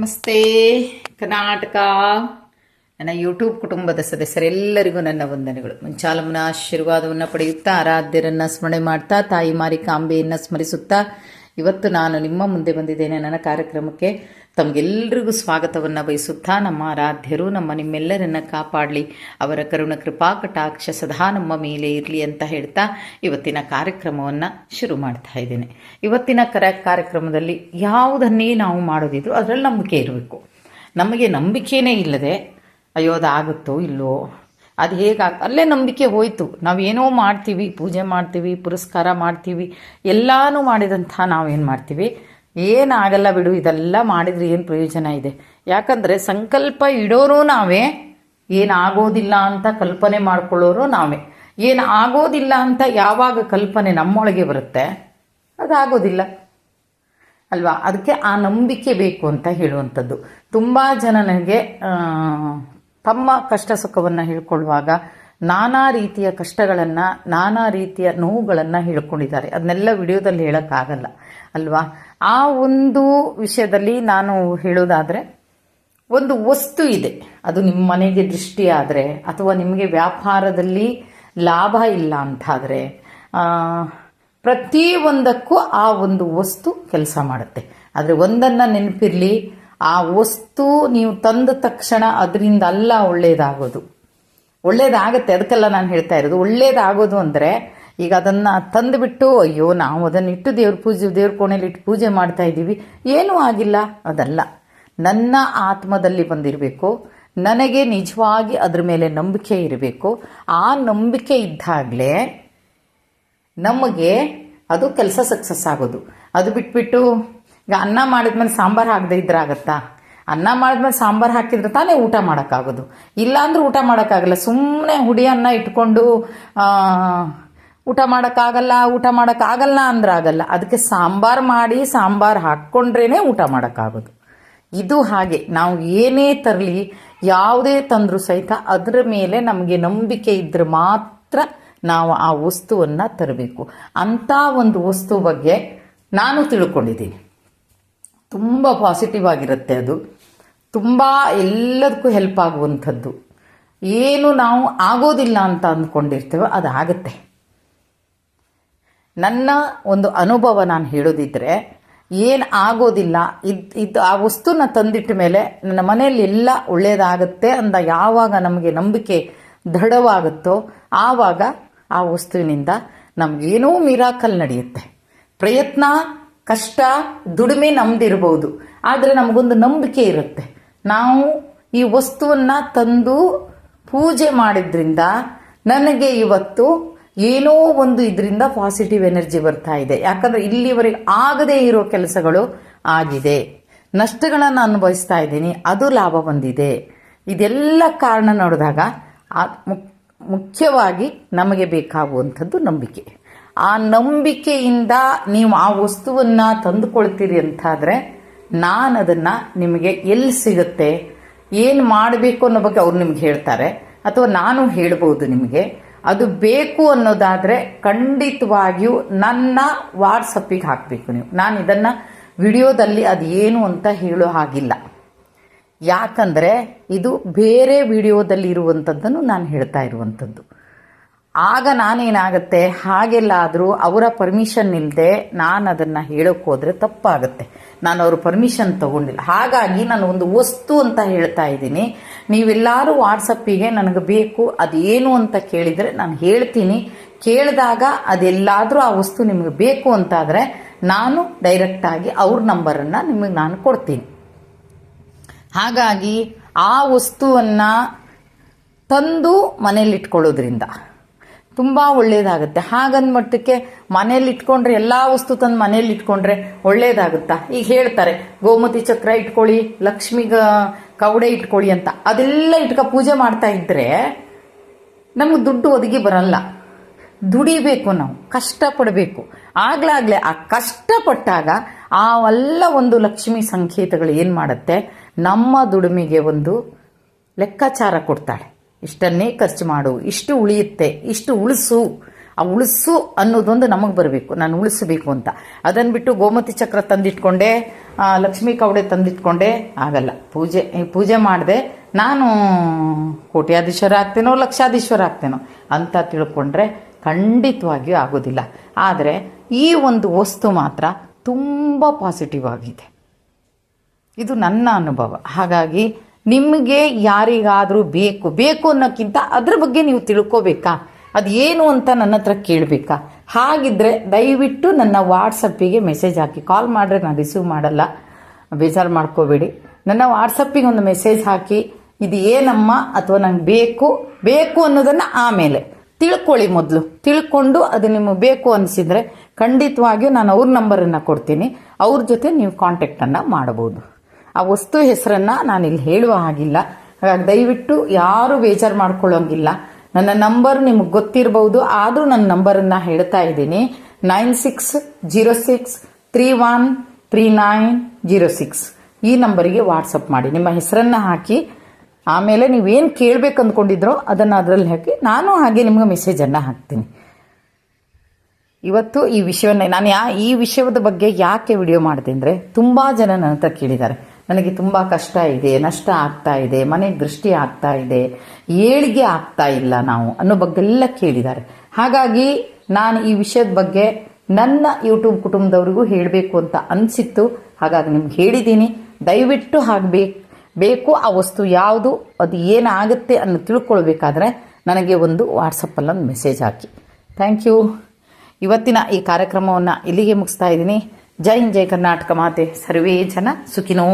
ನಮಸ್ತೆ. ಕರ್ನಾಟಕ. ನನ್ನ ಯೂಟ್ಯೂಬ್ ಕುಟುಂಬದ ಸದಸ್ಯರೆಲ್ಲರಿಗೂ ನನ್ನ ವಂದನೆಗಳು. ಮುಂಚಾಲಮ್ಮನ ಆಶೀರ್ವಾದವನ್ನು ಪಡೆಯುತ್ತಾ, ಆರಾಧ್ಯರನ್ನು ಸ್ಮರಣೆ ಮಾಡ್ತಾ, ತಾಯಿ ಮಾರಿಕಾಂಬೆಯನ್ನು ಸ್ಮರಿಸುತ್ತಾ ಇವತ್ತು ನಾನು ನಿಮ್ಮ ಮುಂದೆ ಬಂದಿದ್ದೇನೆ ನನ್ನ ಕಾರ್ಯಕ್ರಮಕ್ಕೆ. ತಮಗೆಲ್ಲರಿಗೂ ಸ್ವಾಗತವನ್ನು ಬಯಸುತ್ತಾ ನಮ್ಮ ಆರಾಧ್ಯರು, ನಮ್ಮ ನಿಮ್ಮೆಲ್ಲರನ್ನ ಕಾಪಾಡಲಿ. ಅವರ ಕರುಣ ಕೃಪಾ, ಕಟಾಕ್ಷ ಸದಾ ನಮ್ಮ ಮೇಲೆ ಇರಲಿ ಅಂತ ಹೇಳ್ತಾ ಇವತ್ತಿನ ಕಾರ್ಯಕ್ರಮವನ್ನು ಶುರು ಮಾಡ್ತಾ ಇದ್ದೇನೆ. ಇವತ್ತಿನ ಕರ ಕಾರ್ಯಕ್ರಮದಲ್ಲಿ ಯಾವುದನ್ನೇ ನಾವು ಮಾಡೋದಿದ್ರು ಅದರಲ್ಲಿ ನಂಬಿಕೆ ಇರಬೇಕು. ನಮಗೆ ನಂಬಿಕೆನೇ ಇಲ್ಲದೆ ಅಯ್ಯೋ ಅದಾಗುತ್ತೋ ಇಲ್ಲೋ ಅದು ಹೇಗಾಗ ಅಲ್ಲೇ ನಂಬಿಕೆ ಹೋಯಿತು. ನಾವೇನೋ ಮಾಡ್ತೀವಿ, ಪೂಜೆ ಮಾಡ್ತೀವಿ, ಪುರಸ್ಕಾರ ಮಾಡ್ತೀವಿ, ಎಲ್ಲನೂ ಮಾಡಿದಂಥ ನಾವೇನು ಮಾಡ್ತೀವಿ? ಏನಾಗಲ್ಲ ಬಿಡು, ಇದೆಲ್ಲ ಮಾಡಿದ್ರೆ ಏನು ಪ್ರಯೋಜನ ಇದೆ? ಯಾಕಂದರೆ ಸಂಕಲ್ಪ ಇಡೋರು ನಾವೇ ಏನಾಗೋದಿಲ್ಲ ಅಂತ ಕಲ್ಪನೆ ಮಾಡ್ಕೊಳ್ಳೋರು ನಾವೇ. ಏನು ಆಗೋದಿಲ್ಲ ಅಂತ ಯಾವಾಗ ಕಲ್ಪನೆ ನಮ್ಮೊಳಗೆ ಬರುತ್ತೆ ಅದಾಗೋದಿಲ್ಲ ಅಲ್ವಾ? ಅದಕ್ಕೆ ಆ ನಂಬಿಕೆ ಬೇಕು ಅಂತ ಹೇಳುವಂಥದ್ದು. ತುಂಬ ಜನ ನನಗೆ ತಮ್ಮ ಕಷ್ಟ ಸುಖವನ್ನು ಹೇಳ್ಕೊಳ್ಳುವಾಗ ನಾನಾ ರೀತಿಯ ಕಷ್ಟಗಳನ್ನು, ನಾನಾ ರೀತಿಯ ನೋವುಗಳನ್ನು ಹೇಳ್ಕೊಂಡಿದ್ದಾರೆ. ಅದನ್ನೆಲ್ಲ ವಿಡಿಯೋದಲ್ಲಿ ಹೇಳೋಕ್ಕಾಗಲ್ಲ, ಅಲ್ವಾ? ಆ ಒಂದು ವಿಷಯದಲ್ಲಿ ನಾನು ಹೇಳೋದಾದರೆ, ಒಂದು ವಸ್ತು ಇದೆ. ಅದು ನಿಮ್ಮ ಮನೆಗೆ ದೃಷ್ಟಿ ಆದರೆ, ಅಥವಾ ನಿಮಗೆ ವ್ಯಾಪಾರದಲ್ಲಿ ಲಾಭ ಇಲ್ಲ ಅಂತಾದರೆ ಪ್ರತಿ ಒಂದಕ್ಕೂ ಆ ಒಂದು ವಸ್ತು ಕೆಲಸ ಮಾಡುತ್ತೆ. ಆದರೆ ಒಂದನ್ನು ನೆನಪಿರಲಿ ಆ ವಸ್ತು ನೀವು ತಂದ ತಕ್ಷಣ ಅದರಿಂದ ಅಲ್ಲ ಒಳ್ಳೆಯದಾಗೋದು ಒಳ್ಳೇದಾಗತ್ತೆ, ಅದಕ್ಕೆಲ್ಲ ನಾನು ಹೇಳ್ತಾ ಇರೋದು. ಒಳ್ಳೇದಾಗೋದು ಅಂದರೆ ಈಗ ಅದನ್ನು ತಂದುಬಿಟ್ಟು, ಅಯ್ಯೋ, ನಾವು ಅದನ್ನು ಇಟ್ಟು ದೇವ್ರ ಪೂಜೆ, ದೇವ್ರ ಕೋಣೆಯಲ್ಲಿ ಇಟ್ಟು ಪೂಜೆ ಮಾಡ್ತಾ ಇದ್ದೀವಿ. ಏನೂ ಆಗಿಲ್ಲ, ಅದಲ್ಲ. ನನ್ನ ಆತ್ಮದಲ್ಲಿ ಬಂದಿರಬೇಕು. ನನಗೆ ನಿಜವಾಗಿ ಅದ್ರ ಮೇಲೆ ನಂಬಿಕೆ ಇರಬೇಕು. ಆ ನಂಬಿಕೆ ಇದ್ದಾಗಲೇ ನಮಗೆ ಅದು ಕೆಲಸ ಸಕ್ಸಸ್ ಆಗೋದು. ಅದು ಬಿಟ್ಬಿಟ್ಟು ಈಗ ಅನ್ನ ಮಾಡಿದ್ಮೇಲೆ ಸಾಂಬಾರು ಹಾಕದೇ ಇದ್ರೆ ಆಗತ್ತಾ? ಅನ್ನ ಮಾಡಿದ್ಮೇಲೆ ಸಾಂಬಾರು ಹಾಕಿದ್ರೆ ತಾನೇ ಊಟ ಮಾಡೋಕ್ಕಾಗೋದು. ಇಲ್ಲಾಂದ್ರೆ ಊಟ ಮಾಡೋಕ್ಕಾಗಲ್ಲ. ಸುಮ್ಮನೆ ಹುಡಿ ಅನ್ನ ಇಟ್ಕೊಂಡು ಊಟ ಮಾಡೋಕ್ಕಾಗಲ್ಲ ಊಟ ಮಾಡೋಕ್ಕಾಗಲ್ಲ ಅಂದ್ರೆ ಆಗಲ್ಲ. ಅದಕ್ಕೆ ಸಾಂಬಾರು ಮಾಡಿ ಸಾಂಬಾರು ಹಾಕ್ಕೊಂಡ್ರೇ ಊಟ ಮಾಡೋಕ್ಕಾಗೋದು. ಇದು ಹಾಗೆ. ನಾವು ಏನೇ ತರಲಿ, ಯಾವುದೇ ತಂದರೂ ಸಹಿತ ಅದರ ಮೇಲೆ ನಮಗೆ ನಂಬಿಕೆ ಇದ್ದರೆ ಮಾತ್ರ ನಾವು ಆ ವಸ್ತುವನ್ನು ತರಬೇಕು. ಅಂಥ ಒಂದು ವಸ್ತು ಬಗ್ಗೆ ನಾನು ತಿಳ್ಕೊಂಡಿದ್ದೀನಿ. ತುಂಬ ಪಾಸಿಟಿವ್ ಆಗಿರುತ್ತೆ ಅದು. ತುಂಬ ಎಲ್ಲದಕ್ಕೂ ಹೆಲ್ಪ್ ಆಗುವಂಥದ್ದು. ಏನು ನಾವು ಆಗೋದಿಲ್ಲ ಅಂತ ಅಂದ್ಕೊಂಡಿರ್ತೇವೆ ಆಗುತ್ತೆ ನನ್ನ ಒಂದು ಅನುಭವ ನಾನು ಹೇಳೋದಿದ್ರೆ, ಏನು ಆಗೋದಿಲ್ಲ, ಇದು ಇದು ಆ ವಸ್ತುನ ತಂದಿಟ್ಟ ಮೇಲೆ ನನ್ನ ಮನೆಯಲ್ಲಿ ಎಲ್ಲ ಒಳ್ಳೆಯದಾಗುತ್ತೆ ಅಂದ ಯಾವಾಗ ನಮಗೆ ನಂಬಿಕೆ ದೃಢವಾಗುತ್ತೋ ಆವಾಗ ಆ ವಸ್ತುವಿನಿಂದ ನಮಗೇನೋ ಮಿರಾಕಲ್ ನಡೆಯುತ್ತೆ. ಪ್ರಯತ್ನ ಕಷ್ಟ, ದುಡಿಮೆ ನಮ್ದಿರ್ಬೋದು. ಆದರೆ ನಮಗೊಂದು ನಂಬಿಕೆ ಇರುತ್ತೆ. ನಾವು ಈ ವಸ್ತುವನ್ನು ತಂದು ಪೂಜೆ ಮಾಡಿದ್ರಿಂದ ನನಗೆ ಇವತ್ತು ಏನೋ ಒಂದು ಇದರಿಂದ ಪಾಸಿಟಿವ್ ಎನರ್ಜಿ ಬರ್ತಾ ಇದೆ. ಯಾಕಂದ್ರೆ ಇಲ್ಲಿವರೆಗೆ ಆಗದೇ ಇರೋ ಕೆಲಸಗಳು ಆಗಿದೆ. ನಷ್ಟಗಳನ್ನು ಅನುಭವಿಸ್ತಾ ಇದ್ದೀನಿ. ಅದು ಲಾಭ ಬಂದಿದೆ. ಇದೆಲ್ಲ ಕಾರಣ ನೋಡಿದಾಗ ಮುಖ್ಯವಾಗಿ ನಮಗೆ ಬೇಕಾಗುವಂಥದ್ದು ನಂಬಿಕೆ. ಆ ನಂಬಿಕೆಯಿಂದ ನೀವು ಆ ವಸ್ತುವನ್ನು ತಂದುಕೊಳ್ತೀರಿ ಅಂತಾದರೆ ನಾನು ಅದನ್ನು ನಿಮಗೆ ಎಲ್ಲಿ ಸಿಗುತ್ತೆ, ಏನು ಮಾಡಬೇಕು ಅನ್ನೋ ಬಗ್ಗೆ ಅವ್ರು ನಿಮ್ಗೆ ಹೇಳ್ತಾರೆ, ಅಥವಾ ನಾನು ಹೇಳ್ಬೋದು ನಿಮಗೆ, ಅದು ಬೇಕು ಅನ್ನೋದಾದರೆ ಖಂಡಿತವಾಗಿಯೂ ನನ್ನ ವಾಟ್ಸಪ್ಪಿಗೆ ಹಾಕಬೇಕು ನೀವು. ನಾನು ಇದನ್ನು ವಿಡಿಯೋದಲ್ಲಿ ಅದು ಏನು ಅಂತ ಹೇಳೋ ಹಾಗಿಲ್ಲ. ಯಾಕಂದರೆ ಇದು ಬೇರೆ ವಿಡಿಯೋದಲ್ಲಿ ಇರುವಂಥದ್ದನ್ನು ನಾನು ಹೇಳ್ತಾ ಇರುವಂಥದ್ದು ಆಗ ನಾನೇನಾಗುತ್ತೆ? ಹಾಗೆಲ್ಲಾದರೂ ಅವರ ಪರ್ಮಿಷನ್ ಇಲ್ಲದೆ ನಾನು ಅದನ್ನು ಹೇಳೋಕೆ ಹೋದರೆ ತಪ್ಪಾಗುತ್ತೆ. ನಾನು ಅವ್ರ ಪರ್ಮಿಷನ್ ತಗೊಂಡಿಲ್ಲ. ಹಾಗಾಗಿ ನಾನು ಒಂದು ವಸ್ತು ಅಂತ ಹೇಳ್ತಾ ಇದ್ದೀನಿ. ನೀವೆಲ್ಲರೂ ವಾಟ್ಸಪ್ಪಿಗೆ ನನಗೆ ಬೇಕು, ಅದೇನು ಅಂತ ಕೇಳಿದರೆ ನಾನು ಹೇಳ್ತೀನಿ. ಕೇಳಿದಾಗ ಅದೆಲ್ಲಾದರೂ ಆ ವಸ್ತು ನಿಮಗೆ ಬೇಕು ಅಂತಾದರೆ ನಾನು ಡೈರೆಕ್ಟಾಗಿ ಅವ್ರ ನಂಬರನ್ನು ನಿಮಗೆ ನಾನು ಕೊಡ್ತೀನಿ. ಹಾಗಾಗಿ ಆ ವಸ್ತುವನ್ನು ತಂದು ಮನೇಲಿ ಇಟ್ಕೊಳ್ಳೋದ್ರಿಂದ ತುಂಬ ಒಳ್ಳೆಯದಾಗುತ್ತೆ ಹಾಗಂದ ಮಟ್ಟಕ್ಕೆ ಮನೇಲಿ ಇಟ್ಕೊಂಡ್ರೆ ಎಲ್ಲ ವಸ್ತು ತಂದು ಮನೇಲಿ ಇಟ್ಕೊಂಡ್ರೆ ಒಳ್ಳೇದಾಗುತ್ತಾ? ಈಗ ಹೇಳ್ತಾರೆ, ಗೋಮತಿ ಚಕ್ರ ಇಟ್ಕೊಳ್ಳಿ, ಲಕ್ಷ್ಮಿಗ ಕವಡೆ ಇಟ್ಕೊಳ್ಳಿ ಅಂತ. ಅದೆಲ್ಲ ಇಟ್ಕೊ ಪೂಜೆ ಮಾಡ್ತಾ ಇದ್ರೆ ನಮಗೆ ದುಡ್ಡು ಒದಗಿ ಬರಲ್ಲ. ದುಡಿಬೇಕು ನಾವು, ಕಷ್ಟಪಡಬೇಕು. ಆಗ್ಲಾಗ್ಲೇ ಆ ಕಷ್ಟಪಟ್ಟಾಗ ಆ ಎಲ್ಲ ಒಂದು ಲಕ್ಷ್ಮಿ ಸಂಕೇತಗಳು ಏನು ಮಾಡುತ್ತೆ? ನಮ್ಮ ದುಡಿಮೆಗೆ ಒಂದು ಲೆಕ್ಕಾಚಾರ ಕೊಡ್ತಾಳೆ. ಇಷ್ಟನ್ನೇ ಖರ್ಚು ಮಾಡು. ಇಷ್ಟು ಉಳಿಯುತ್ತೆ, ಇಷ್ಟು ಉಳಿಸು. ಆ ಉಳಿಸು ಅನ್ನೋದೊಂದು ನಮಗೆ ಬರಬೇಕು. ನಾನು ಉಳಿಸಬೇಕು ಅಂತ. ಅದನ್ನು ಬಿಟ್ಟು ಗೋಮತಿ ಚಕ್ರ ತಂದಿಟ್ಕೊಂಡೆ ಲಕ್ಷ್ಮೀ ಕವಡೆ ತಂದಿಟ್ಕೊಂಡೆ, ಆಗಲ್ಲ. ಪೂಜೆ ಪೂಜೆ ಮಾಡಿದೆ ನಾನು ಕೋಟ್ಯಾಧೀಶ್ವರ ಆಗ್ತೇನೋ, ಲಕ್ಷಾಧೀಶ್ವರ ಆಗ್ತೇನೋ ಅಂತ ತಿಳ್ಕೊಂಡ್ರೆ ಖಂಡಿತವಾಗಿಯೂ ಆಗೋದಿಲ್ಲ. ಆದರೆ ಈ ಒಂದು ವಸ್ತು ಮಾತ್ರ ತುಂಬ ಪಾಸಿಟಿವ್ ಆಗಿದೆ. ಇದು ನನ್ನ ಅನುಭವ. ಹಾಗಾಗಿ ನಿಮಗೆ ಯಾರಿಗಾದರೂ ಬೇಕು ಬೇಕು ಅನ್ನೋಕ್ಕಿಂತ ಅದ್ರ ಬಗ್ಗೆ ನೀವು ತಿಳ್ಕೋಬೇಕಾ? ಅದು ಏನು ಅಂತ ನನ್ನ ಹತ್ರ ಕೇಳಬೇಕಾ? ಹಾಗಿದ್ರೆ ದಯವಿಟ್ಟು ನನ್ನ ವಾಟ್ಸಪ್ಪಿಗೆ ಮೆಸೇಜ್ ಹಾಕಿ. ಕಾಲ್ ಮಾಡಿದ್ರೆ ನಾನು ರಿಸೀವ್ ಮಾಡಲ್ಲ. ಬೇಜಾರು ಮಾಡ್ಕೋಬೇಡಿ. ನನ್ನ ವಾಟ್ಸಪ್ಪಿಗೆ ಒಂದು ಮೆಸೇಜ್ ಹಾಕಿ, ಇದು ಏನಮ್ಮ ಅಥವಾ ನಂಗೆ ಬೇಕು ಬೇಕು ಅನ್ನೋದನ್ನು ಆಮೇಲೆ ತಿಳ್ಕೊಳ್ಳಿ ಮೊದಲು. ತಿಳ್ಕೊಂಡು ಅದು ನಿಮಗೆ ಬೇಕು ಅನಿಸಿದರೆ ಖಂಡಿತವಾಗಿಯೂ ನಾನು ಅವ್ರ ನಂಬರನ್ನು ಕೊಡ್ತೀನಿ. ಅವ್ರ ಜೊತೆ ನೀವು ಕಾಂಟ್ಯಾಕ್ಟನ್ನು ಮಾಡಬಹುದು ಆ ವಸ್ತು ಹೆಸರನ್ನು ನಾನು ಇಲ್ಲಿ ಹೇಳುವ ಹಾಗಿಲ್ಲ. ಹಾಗಾಗಿ ದಯವಿಟ್ಟು ಯಾರು ಬೇಜಾರು ಮಾಡ್ಕೊಳ್ಳೋಂಗಿಲ್ಲ. ನನ್ನ ನಂಬರ್ ನಿಮಗೆ ಗೊತ್ತಿರಬಹುದು ಆದರೂ ನನ್ನ ನಂಬರನ್ನು ಹೇಳ್ತಾ ಇದ್ದೀನಿ. Nine six zero six three one three nine zero six. ಈ ನಂಬರಿಗೆ ವಾಟ್ಸಪ್ ಮಾಡಿ. ನಿಮ್ಮ ಹೆಸರನ್ನು ಹಾಕಿ, ಆಮೇಲೆ ನೀವೇನು ಕೇಳಬೇಕು ಅಂದ್ಕೊಂಡಿದ್ರೋ ಅದನ್ನು ಅದರಲ್ಲಿ ಹಾಕಿ, ನಾನು ಹಾಗೆ ನಿಮ್ಗೆ ಮೆಸೇಜನ್ನು ಹಾಕ್ತೀನಿ. ಇವತ್ತು ಈ ವಿಷಯವನ್ನು, ನಾನು ಈ ವಿಷಯದ ಬಗ್ಗೆ ಯಾಕೆ ವಿಡಿಯೋ ಮಾಡಿದೆ ಅಂದರೆ ತುಂಬ ಜನ ನನ್ನ ಹತ್ರ ಕೇಳಿದ್ದಾರೆ. ನನಗೆ ತುಂಬ ಕಷ್ಟ ಇದೆ, ನಷ್ಟ ಆಗ್ತಾ ಇದೆ ಮನೆಗೆ ದೃಷ್ಟಿ ಆಗ್ತಾ ಇದೆ, ಏಳಿಗೆ ಆಗ್ತಾ ಇಲ್ಲ ನಾವು ಅನ್ನೋ ಬಗ್ಗೆ ಎಲ್ಲ ಕೇಳಿದ್ದಾರೆ. ಹಾಗಾಗಿ ನಾನು ಈ ವಿಷಯದ ಬಗ್ಗೆ ನನ್ನ ಯೂಟ್ಯೂಬ್ ಕುಟುಂಬದವರಿಗೂ ಹೇಳಬೇಕು ಅಂತ ಅನಿಸಿತ್ತು. ಹಾಗಾಗಿ ನಿಮ್ಗೆ ಹೇಳಿದ್ದೀನಿ. ದಯವಿಟ್ಟು ಹಾಗಬೇಕು ಬೇಕು ಆ ವಸ್ತು ಯಾವುದು, ಅದು ಏನಾಗುತ್ತೆ ಅನ್ನೋ ತಿಳ್ಕೊಳ್ಬೇಕಾದ್ರೆ ನನಗೆ ಒಂದು ವಾಟ್ಸಪ್ಪಲ್ಲಿ ಒಂದು ಮೆಸೇಜ್ ಹಾಕಿ. ಥ್ಯಾಂಕ್ ಯು ಇವತ್ತಿನ ಈ ಕಾರ್ಯಕ್ರಮವನ್ನು ಇಲ್ಲಿಗೆ ಮುಗಿಸ್ತಾ ಇದ್ದೀನಿ. ಜೈ ಹಿಂದ್, ಜೈ ಕರ್ನಾಟಕ ಮಾತೆ. ಸರ್ವೇ ಜನ ಸುಖಿನೋ